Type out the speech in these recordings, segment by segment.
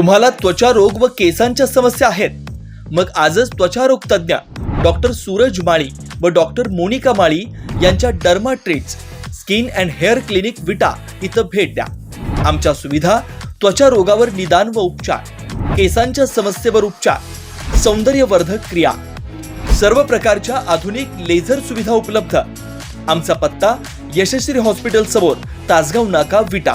तुम्हाला त्वचा रोग व केसांच्या समस्या आहेत. मग आजच त्वचा रोग तज्ज्ञ डॉक्टर सूरज माळी व डॉक्टर मोनिका माळी यांच्या derma treats skin and hair clinic Vita इथं भेट द्या. आमच्या सुविधा त्वचा रोगावर निदान व उपचार केसांच्या समस्येवर उपचार सौंदर्यवर्धक क्रिया. सर्व प्रकारच्या आधुनिक लेझर सुविधा उपलब्ध. आमचा पत्ता यशस्वी हॉस्पिटल समोर तासगाव नाका विटा.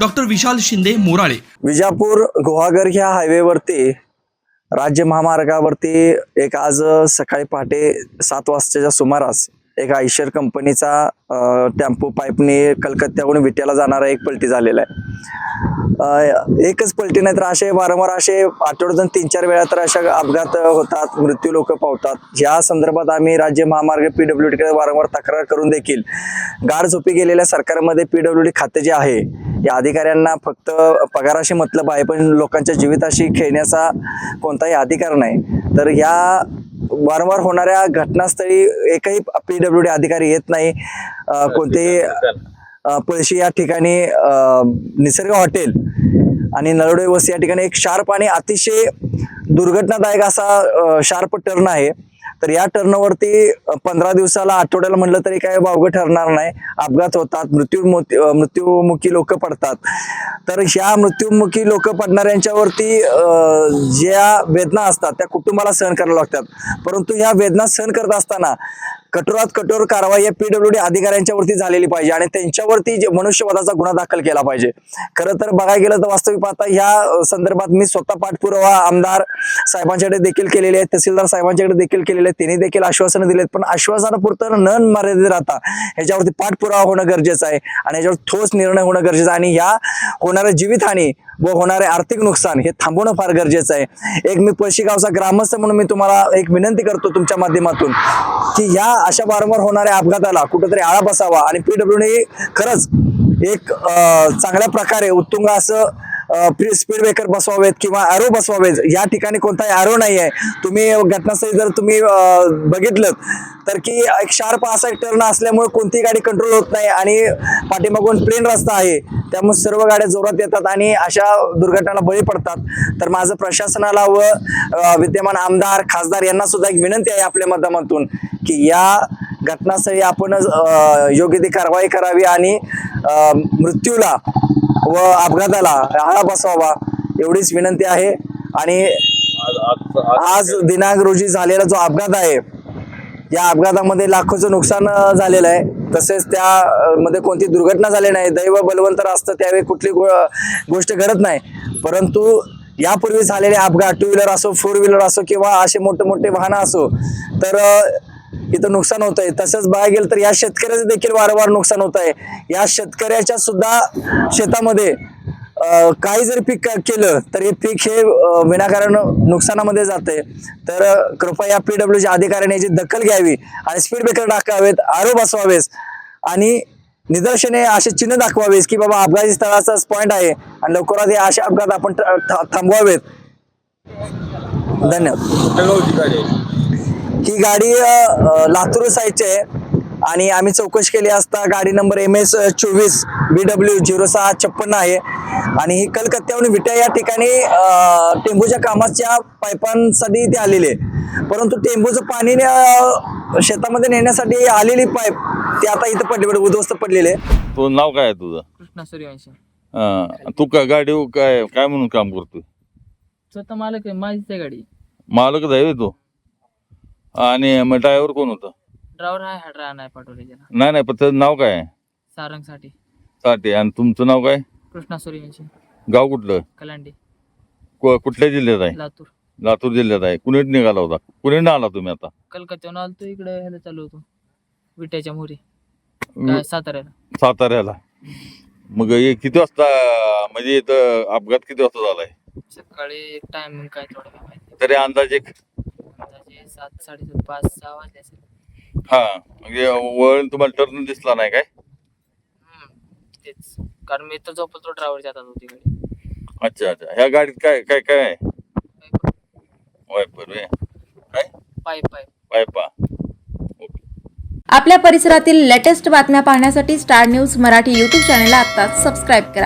डॉक्टर विशाल शिंदे मोराळे. विजापूर गुहागर ह्या हायवेवरती राज्य महामार्गावरती एक आज सकाळी पहाटे सात वाजताच्या सुमारास एक आयशर कंपनीचा टेम्पो पाईपने कलकत्त्याहून विट्याला जाणारा एक पलटी झालेला आहे. एकच पलटी नाही तर असे वारंवार असे आठवड्यातून तीन चार वेळा तर अशा अपघात होतात मृत्यू लोक पावतात. या संदर्भात आम्ही राज्य महामार्ग पी डब्ल्यू डीकडे वारंवार तक्रार करून देखील गाड झोपी गेलेल्या सरकारमध्ये पी डब्ल्यू डी खाते जे आहे या अधिकाऱ्यांना फक्त पगाराशी मतलब आहे पण लोकांच्या जीविताशी खेळण्याचा कोणताही अधिकार नाही. तर या वारंवार होणाऱ्या घटनास्थळी एकही पी डब्ल्यू डी अधिकारी येत नाही. कोणतेही पळशी या ठिकाणी निसर्ग हॉटेल आणि नरोडे वस्ती या ठिकाणी एक शार्प आणि अतिशय दुर्घटनादायक असा शार्प टर्न आहे. तर या टर्नवरती पंधरा दिवसाला आठवड्याला म्हणलं तरी काय वावगं ठरणार नाही. अपघात होतात मृत्यू मृत्यूमुखी लोक पडतात. तर ह्या मृत्यूमुखी लोक पडणाऱ्यांच्यावरती ज्या वेदना असतात त्या कुटुंबाला सहन करायला लागतात. परंतु ह्या वेदना सहन करत असताना कठोरात कठोर कारवाई या पीडब्ल्यूडी अधिकाऱ्यांच्यावरती झालेली पाहिजे आणि त्यांच्यावरती जे मनुष्यवधाचा गुन्हा दाखल केला पाहिजे. खरं तर बघायला गेलं तर वास्तविक पाहता ह्या संदर्भात मी स्वतः पाठपुरावा आमदार साहेबांच्याकडे देखील केलेले आहेत तहसीलदार साहेबांच्याकडे देखील केलेले आहेत त्यांनी देखील आश्वासनं दिलेत पण आश्वासनापुरतं न मर्यादित राहता. ह्याच्यावरती पाठपुरावा होणं गरजेचं आहे आणि ह्याच्यावर ठोस निर्णय होणं गरजेचं आहे आणि ह्या होणाऱ्या जीवितहानी व होणारे आर्थिक नुकसान हे थांबवणं फार गरजेचं आहे. एक मी पळशी गावचा ग्रामस्थ म्हणून मी तुम्हाला एक विनंती करतो तुमच्या माध्यमातून की ह्या अशा वारंवार होणाऱ्या अपघाताला कुठेतरी आळा बसावा आणि पीडब्ल्यूने खरंच एक चांगल्या प्रकारे उत्तुंग असं स्पीड ब्रेकर बसवावेत किंवा ॲरो बसवावेत. या ठिकाणी कोणताही ॲरो नाही आहे तुम्ही घटनास्थळी जर तुम्ही बघितलं तर की एक शार्प असा एक टर्न असल्यामुळे कोणतीही गाडी कंट्रोल होत नाही आणि पाठीमागून प्लेन रस्ता आहे. त्यामुळे सर्व गाड्या जोरात येतात आणि अशा दुर्घटनाला बळी पडतात. तर माझं प्रशासनाला व विद्यमान आमदार खासदार यांना सुद्धा एक विनंती आहे आपल्या माध्यमातून की या घटनास्थळी आपण योग्य ती कारवाई करावी आणि मृत्यूला व अपघाताला आळा बसवावा एवढीच विनंती आहे. आणि आज दिनांक रोजी झालेला जो अपघात आहे या अपघातामध्ये लाखोचं नुकसान झालेलं आहे. तसेच त्यामध्ये कोणती दुर्घटना झाली नाही दैव बलवंतर असतं त्यावेळी कुठली गो गोष्ट घडत नाही. परंतु यापूर्वी झालेले अपघात टू व्हीलर असो फोर व्हीलर असो किंवा असे मोठे मोठे वाहनं असो तर इथं नुकसान होत आहे तसंच बघायला गेलं तर या शेतकऱ्याचं देखील वारंवार नुकसान होत आहे या शेतकऱ्याच्या सुद्धा शेतामध्ये काही जर पीक केलं तर हे पीक हे विनाकारण नुकसानामध्ये जाते तर कृपया पी डब्ल्यूच्या अधिकाऱ्याने याची दखल घ्यावी आणि स्पीड ब्रेकर टाकावेत आरोप बसवावेस आणि निदर्शने असे चिन्ह दाखवावेस की बाबा अपघाती स्थळाचाच पॉईंट आहे आणि लवकरात हे असे अपघात आपण थांबवावेत. धन्यवाद. ही गाडी लातूर साईडची आहे. आणि आम्ही चौकशी केली असता गाडी नंबर एम एस चोवीस बी डब्ल्यू झिरो सहा छप्पन्न आहे. आणि ही कलकत्त्याहून विट्या या ठिकाणी टेंबूच्या कामाच्या पाईपांसाठी ते आलेले आहे. परंतु टेंबूचं पाणी शेतामध्ये नेण्यासाठी आलेली पाईप ती आता इथं पडली उद्ध्वस्त पडलेली आहे. तो नाव काय आहे तुझं? कृष्णा सूर्यवंशी. अं, तू का गाडी काय काय म्हणून काम करतोय? स्वतः मालक आहे माझीच आहे गाडी. मालकच आहे होय तो? आणि मग ड्रायव्हर कोण होता? ड्रायव्हर आहे हा ड्रायव्हर नाही पाठवले नाही नाही पण त्याचं नाव काय आहे? सारंगसाठी साठी. आणि तुमचं नाव काय? कृष्णा सूर्यवंशी. गाव कुठलं? कलांडी. कु- कुठल्या जिल्ह्यात आहे? लातूर. लातूर जिल्ह्यात आहे. कुणीत निघाला होता? कुणीत आला तुम्ही आता? कलकत्त्याहून आलतो इकडे ह्याला चालू होतो. विट्याच्या मोरी. काय साताऱ्याला. साताऱ्याला. मग हे किती वाजता म्हणजे इथं अपघात किती वाजता झालाय? सकाळी टायमिंग काय थोडं काय माहिती तरी अंदाजे सात साडेसात पाच सहा वाजले असेल. हा म्हणजे वळण तुम्हाला टर्न दिसला नाही काय? हम्म, तेच. कारण मी तर झोपतो ड्रायव्हरच्या हातात होती गाडी अच्छा अच्छा. ह्या गाडीत काय काय काय आहे? वायपर काय? पाईप पाईप पायपा आपल्या परिसरातील लेटेस्ट बातम्या पाहण्यासाठी स्टार न्यूज मराठी यूट्यूब चॅनलला आत्ताच सबस्क्राईब करा.